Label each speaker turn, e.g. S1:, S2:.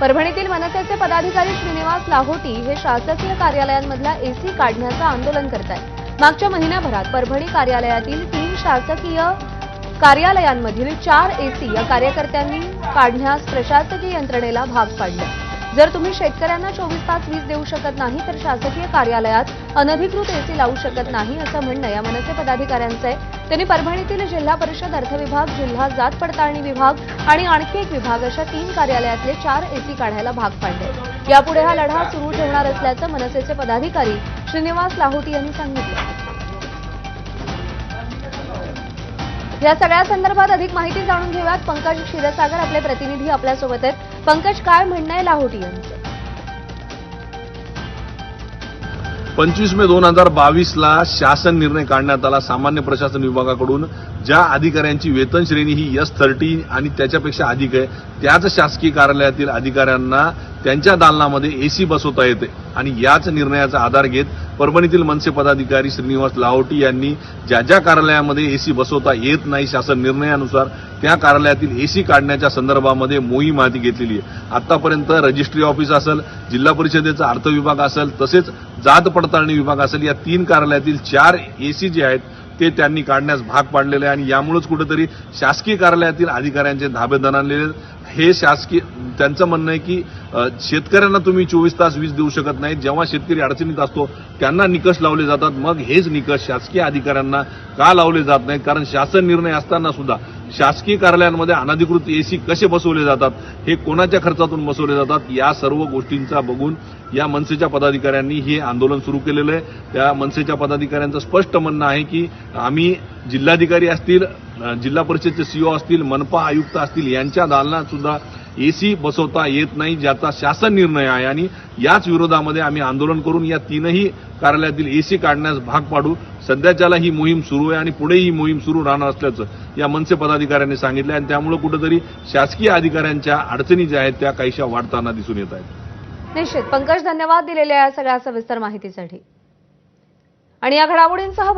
S1: परभणीतील मनसेचे पदाधिकारी श्रीनिवास लाहोटी हे शासकीय कार्यालयांमधला एसी काढण्याचं आंदोलन करत आहेत मागच्या महिन्याभरात परभणी कार्यालयातील तीन शासकीय कार्यालयांमधील चार एसी या कार्यकर्त्यांनी काढण्यास प्रशासकीय यंत्रणेला भाग पाडलं. जर तुम्ही शेतकऱ्यांना चोवीस तास वीज देऊ शकत नाही तर शासकीय कार्यालयात अनधिकृत एसी लावू शकत नाही असं म्हणणं या मनसे पदाधिकाऱ्यांचं आहे त्यांनी परभणीतील जिल्हा परिषद अर्थ विभाग जिल्हा जात पडताळणी विभाग आणि आणखी एक विभाग अशा तीन कार्यालयातले चार एसी काढायला भाग पाडले. यापुढे हा लढा सुरू ठेवणार असल्याचं मनसेचे पदाधिकारी श्रीनिवास लाहोटी यांनी सांगितलं. या सगळ्या संदर्भात अधिक माहिती जाणून घेऊयात. पंकज क्षीरसागर आपले प्रतिनिधी आपल्यासोबत आहेत. पंकज काय म्हणणं आहे लाहोटी यांचं?
S2: पंचवीस मे दोन हजार बावीसला शासन निर्णय काढण्यात आला. सामान्य प्रशासन विभागाकडून ज्या अधिकाऱ्यांची वेतन श्रेणी ही एस थर्टी आणि त्याच्यापेक्षा अधिक आहे त्याच शासकीय कार्यालयातील अधिकाऱ्यांना त्यांच्या दालनामध्ये एसी बसवता येते आणि याच निर्णयाचा आधार घेत परभणीतील मनसे पदाधिकारी श्रीनिवास लाहोटी यांनी ज्या ज्या कार्यालयामध्ये एसी बसवता येत नाही शासन निर्णयानुसार त्या कार्यालयातील एसी काढण्याच्या संदर्भामध्ये मोहीम हाती घेतलेली आहे आतापर्यंत रजिस्ट्री ऑफिस असेल जिल्हा परिषदेचा अर्थ विभाग असेल तसेच जात पडताळणी विभाग असेल या तीन कार्यालयातील चार एसी जे आहेत ते त्यांनी काढण्यास भाग पाडलेले आहे आणि यामुळेच कुठेतरी शासकीय कार्यालयातील अधिकाऱ्यांचे धाबे दणाणलेले आहेत. हे शासकीय त्यांचं म्हणणं आहे की शेतकऱ्यांना तुम्ही चोवीस तास वीज देऊ शकत नाही जेव्हा शेतकरी अडचणीत असतो त्यांना निकष लावले जातात. मग हेच निकष शासकीय अधिकाऱ्यांना का लावले जात नाहीत? कारण शासन निर्णय असताना सुद्धा शासकीय कार्यालयांमध्ये अनधिकृत एसी कसे बसवले जातात? हे कोणाच्या खर्चातून बसवले जातात? या सर्व गोष्टींचा बघून या मनसेच्या पदाधिकाऱ्यांनी हे आंदोलन सुरू केलेलं आहे. त्या मनसेच्या पदाधिकाऱ्यांचं स्पष्ट म्हणणं आहे की आम्ही जिल्हाधिकारी असतील जिल्हा परिषदचे सीओ असतील मनपा आयुक्त असतील यांच्या दालनात सुद्धा एसी बसवता येत नाही ज्याचा शासन निर्णय आहे. आणि याच विरोधामध्ये आम्ही आंदोलन करून या तीनही कार्यालयातील एसी काढण्यास भाग पाडू. सध्याच्याला ही मोहीम सुरू आहे आणि पुढे ही मोहीम सुरू राहणार असल्याचं या मनसे पदाधिकाऱ्यांनी सांगितलं आणि त्यामुळे कुठेतरी शासकीय अधिकाऱ्यांच्या अडचणी ज्या आहेत त्या काहीशा वाढताना दिसून येत आहेत.
S1: निश्चित. पंकज धन्यवाद दिलेल्या या सगळ्या सविस्तर माहितीसाठी. आणि या घडामोडींसह